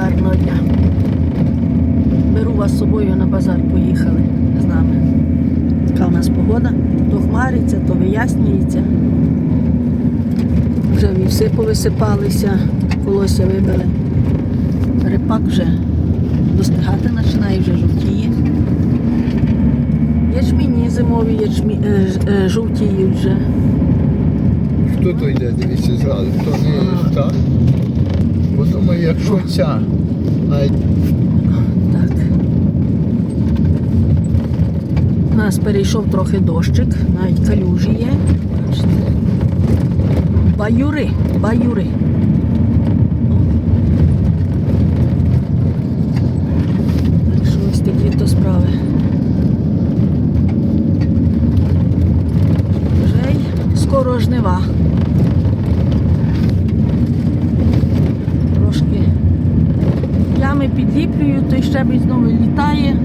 Гарного дня. Беру вас з собою на базар, поїхали з нами. Яка у нас погода? То хмариться, то вияснюється. Вже вівси повисипалися, колося вибили. Репак вже достигати починає, вже жовтіє. Ячміні зимові ячмі... е, е, жовтіють вже. Хто то йде, дивіться зразу, то не так. Подумай, якщо ця Так. У нас перейшов трохи дощик, навіть калюжі є. Баюри, баюри. Так що ось такі то справи. Вже й скоро жнива. Ями підліплюю, той щебень знову літає.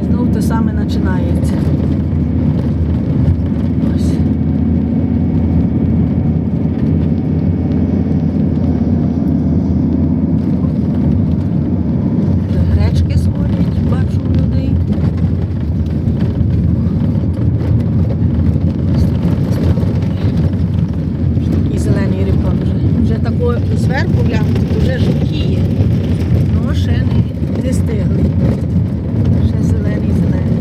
І знову те саме починається. Ось. Вже гречки сходять, бачу у людей. Ось така справа. Вже Такий зелений ріпак вже. Вже такого зверху глянути, то вже жовтіє. Ну, ще не, не стигли. Ще зелений, зелений.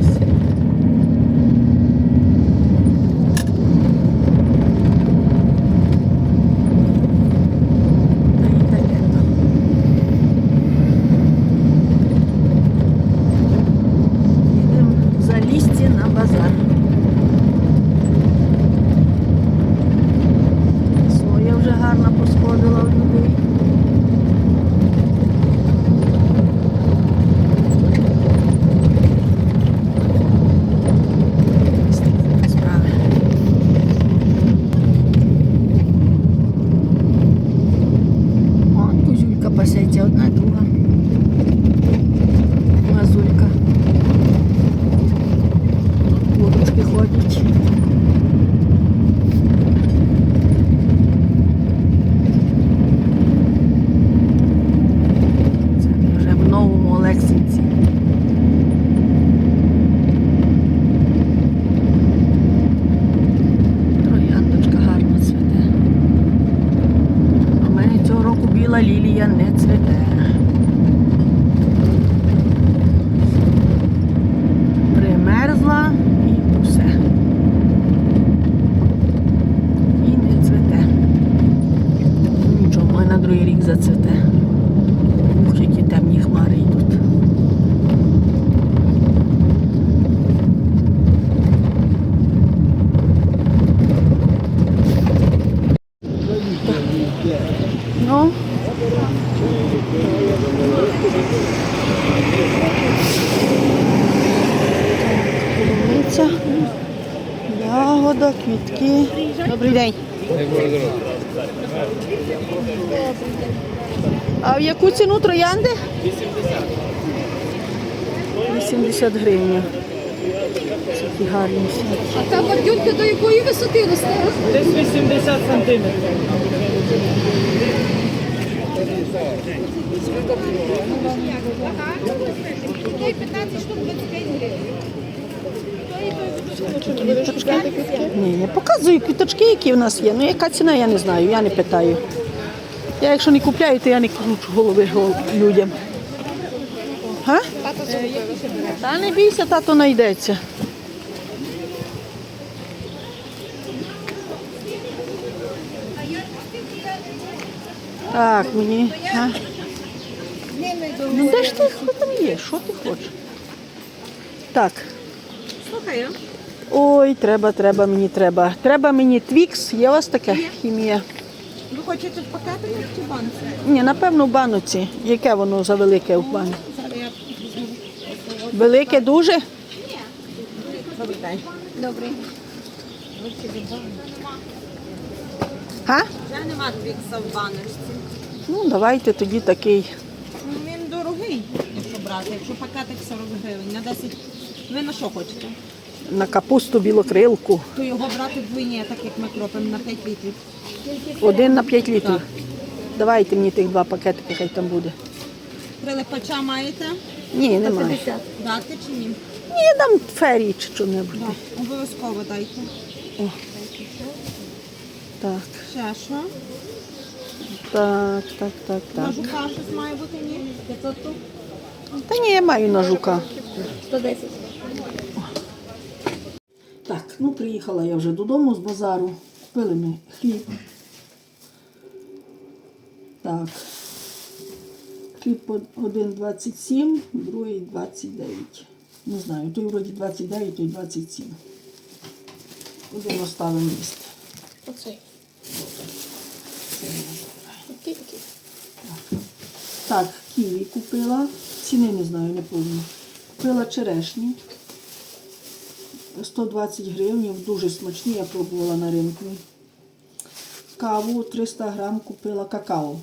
Ось. Та й таке то. Їдемо за лісті на базар. Соя вже гарно посходила в людей. Ось такі справи. О, пасеться, одна, друга. Мазулька. Курочки ходять. Це ми вже в новому Олексінці. Трояндочка гарно цвіте. У мене цього року біла лілія не цвіте. Примерзла і все. І не цвіте. Нічого, може на другий рік зацвіте. Ух, які темні хмари йдуть. Ну. Ягода, квітки. Добрий день. А в яку ціну троянди? 80. 80 гривень. Такі гарні. А та бордюрка до якої висоти росте? Десь 80 сантиметрів. Той 15 штук 25 гривень. Ні, я показую квіточки, які в нас є. Ну яка ціна, я не знаю, я не питаю. Я якщо не купляю, то я не кручу голови людям. Га? Та не бійся, тато знайдеться. Так, мені. А? Ну де ж ти там є? Що ти хочеш? Так. Слухаю. Ой, треба, треба, мені треба. Треба мені твікс. Є у вас таке хімія? Ви хочете в пакетиках чи банці? Ні, напевно, в баноці. Яке воно за велике в бані? Зараз я візьму. Велике дуже? Добрий день. Добрий. Га? Вже нема твікса в баночці. Ну, давайте тоді такий. Ну, Він дорогий, якщо брати. Якщо пакетик 40 гривень на 10. Ви на що хочете? на капусту білокрилку. То його брати вдвойні, так як ми кропимо на 5 літрів. Один на 5 літрів. Давайте мені тих два пакетики, хай там буде. Прилипача маєте? Ні, немає. Дати чи ні? Ні, дам ферії чи що-небудь. Так, обов'язково дайте. Так, Ще що? так, так, так, На так. жука щось має бути, ні? 500 штук? Та ні, я маю на жука. 110. Так, ну приїхала я вже додому з базару. Купили ми хліб. Так. Хліб один 27, другий 29. Не знаю, той вроді 29, той 27. Один оставимо їсти. Оцей. Так, ківі купила. Ціни не знаю, не помню. Купила черешні. 120 гривень, дуже смачні, я пробувала на ринку. Каву 300 грам купила какао.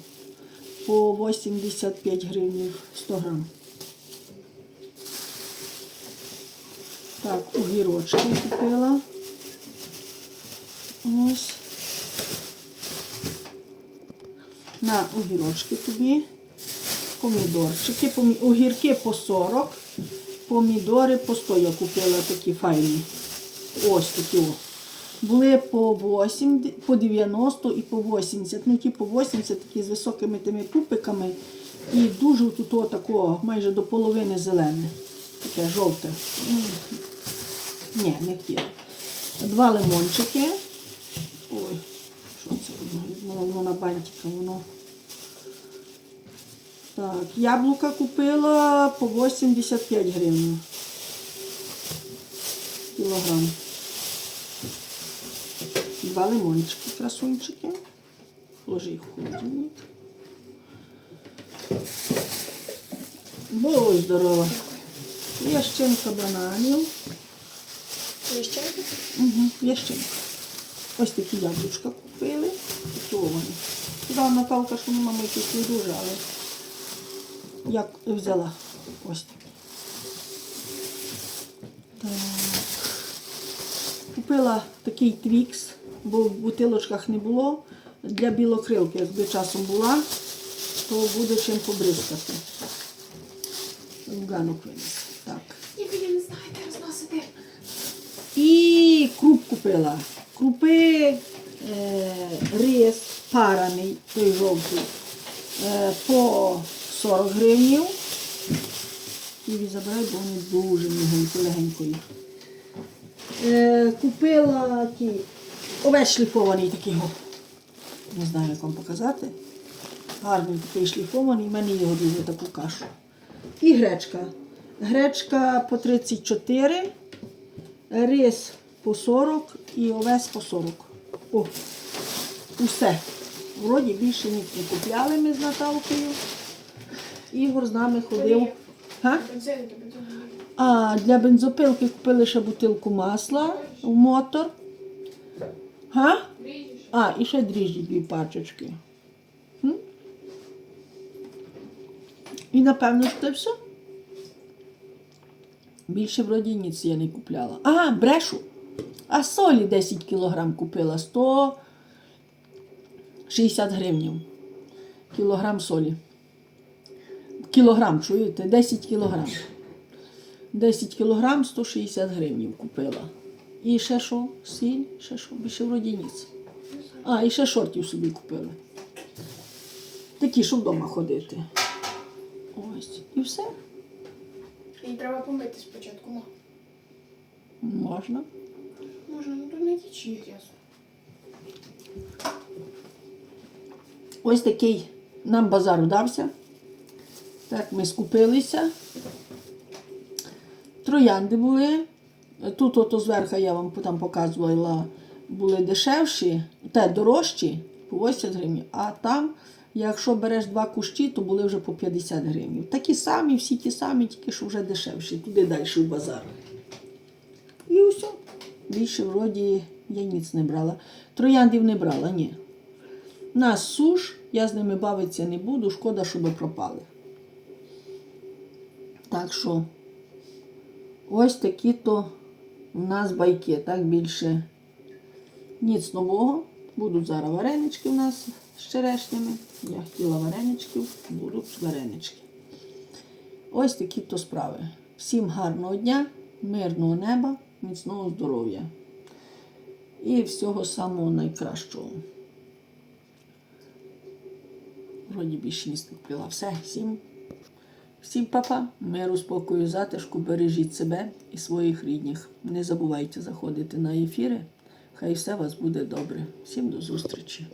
По 85 гривень 100 грам. Так, огірочки купила. Ось. На огірочки тобі. Помідорчики, помі... огірки по 40, помідори по 100 я купила такі файні. Ось такі. О. Були по 8, по 90 і по 80. Ну ті по 80 такі з високими тими пупиками. І дуже тут такого, майже до половини зелене. Таке жовте. Ні, не хотіла. Два лимончики. Ой, що це? Воно, воно на бантика, воно. Так, яблука купила по 85 гривень. Кілограм. Два лимончики, красунчики. Ложи їх в холодильник. Будь здорова. Ящинка бананів. Лищенко? Угу, ящинка. Ось такі яблучка купили. Готовані. Сказала Наталка, що мама якісь не дуже, але я взяла ось такі. Так. Купила такий твікс, бо в бутилочках не було. Для білокрилки, якби часом була, то буде чим побризкати. Ганок винести. Так. Ви не знаєте розносити. І круп купила. Крупи, е, рис параний, той жовтий, е, по 40 гривнів. І забирай, бо вони дуже легенько. Е, купила ті овець шліфований такий. Не знаю, як вам показати. Гарний такий шліфований, в мене його дуже таку кашу. І гречка. Гречка по 34 рис по 40 і овес по 40. О, усе. Вроді більше ніч не купляли ми з Наталкою. Ігор з нами ходив. А для бензопилки купили ще бутилку масла в мотор. Га? А, і ще дріжджі дві пачечки. М? І напевно, що це все. Більше вроді ніц я не купляла. А, брешу. А солі 10 кілограм купила. 160 гривень. Кілограм солі. Кілограм, чуєте? 10 кілограм. 10 кілограм 160 гривень купила. І ще що? Сіль, ще що? Більше вроді ніц. А, і ще шортів собі купили. Такі, щоб вдома ходити. Ось. І все. Її треба помити спочатку. Ну, Можна. можна, ну то не тічі грязно. Ось такий нам базар вдався. Так, ми скупилися. Троянди були. Тут ото зверху я вам там показувала, були дешевші, те дорожчі по 80 гривень, а там, якщо береш два кущі, то були вже по 50 гривень. Такі самі, всі ті самі, тільки що вже дешевші, туди далі в базар. І все. Більше вроді я ніц не брала. Трояндів не брала, ні. Нас суш, я з ними бавитися не буду, шкода, щоб пропали. Так що ось такі то У нас байки, так більше ніц нового. Будуть зараз варенички у нас з черешнями. Я хотіла вареничків, будуть варенички. Ось такі то справи. Всім гарного дня, мирного неба, міцного здоров'я і всього самого найкращого. Вроді більше не впила. Все, всім, всім папа, миру, спокою, затишку, бережіть себе і своїх рідних. Не забувайте заходити на ефіри. Хай все у вас буде добре. Всім до зустрічі.